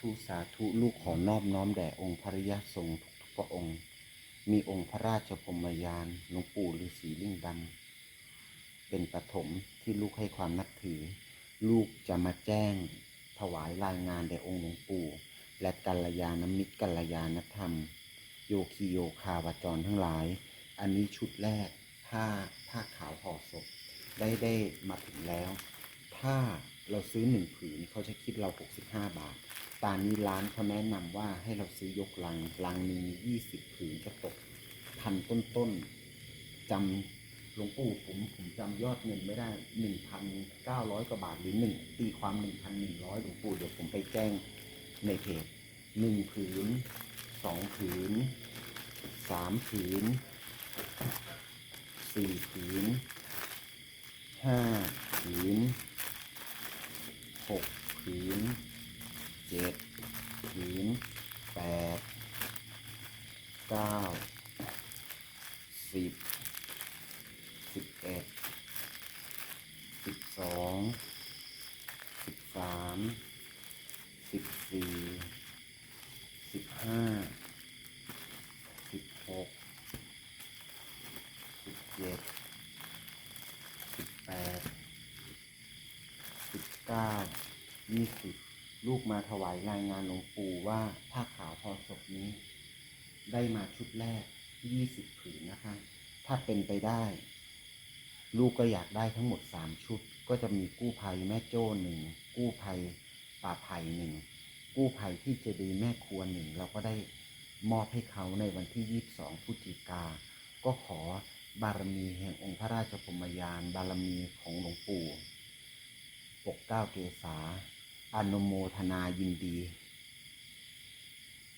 ธุสาธุลูกขอนอบน้อมแด่องค์พระริยสงฆ์ทุกพระองค์ มีองค์พระราชพรมยานหลวงปู่ฤาษีลิ่งดำเป็นปฐมที่ลูกให้ความนับถือ ลูกจะมาแจ้งถวายรายงานแด่องค์หลวงปู่ และกัลยาณมิตรกัลยาณธรรม โยคีโยคาวจรทั้งหลาย อันนี้ชุดแรกผ้าผ้าขาวห่อศพได้ได้มาถึงแล้ว ถ้าเราซื้อหนึ่งผืนเขาจะคิดเรา 65 บาท ตอนนี้ร้านเขาแนะนำว่าให้เราซื้อยกลังลังหนึ่ง20ผืนก็ตกพันต้นๆจำหลวงปู่ผมผมจำยอดเงินไม่ได้1,900กว่าบาทหรือหนึ่งตีความ1,100หลวงปู่เดี๋ยวผมไปแจ้งในเพจหนึ่งผืนสองผืนสามผืนสี่ผืนห้าผืนหกผืน เจ็ดผืนแปดเก้าสิบสิบเอ็ดสิบสองสิบสามสิบสี่สิบห้าสิบหกสิบเจ็ดสิบแปดสิบเก้ายี่สิบ ลูกมาถวายรายงานหลวงปู่ว่าผ้าขาวพอศพนี้ ได้มาชุดแรกยี่สิบผืนนะคะ ถ้าเป็นไปได้ ลูกก็อยากได้ทั้งหมดสามชุด ก็จะมีกู้ภัยแม่โจ้หนึ่งกู้ภัยป่าไผ่หนึ่งกู้ภัยที่เจดีย์แม่ครัวหนึ่งเราก็ได้มอบให้เขาในวันที่ 22พฤศจิกา ก็ขอบารมีแห่งองค์พระราชพรมยาน บารมีของหลวงปู่ปกเก้าเกษา อนุโมทนายินดี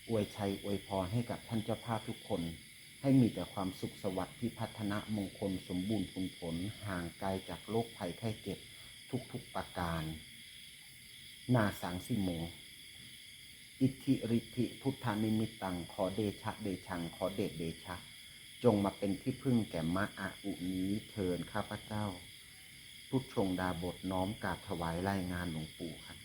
อวยชัยอวยพรให้กับท่านเจ้าภาพทุกคน ให้มีแต่ความสุขสวัสดิ์พิพัฒนมงคลสมบูรณ์ผลผลห่างไกลจากโรคภัยไข้เจ็บทุกๆประการ นาสังสิโมอิทธิฤทธิพุทธานิมิตัง ขอเดชะเดชัง ขอเดชเดชะ จงมาเป็นที่พึ่งแก่มะอาอุนี้เทินข้าพเจ้าพุทธชงดาบทน้อมกราบถวายรายงานหลวงปู่ครับ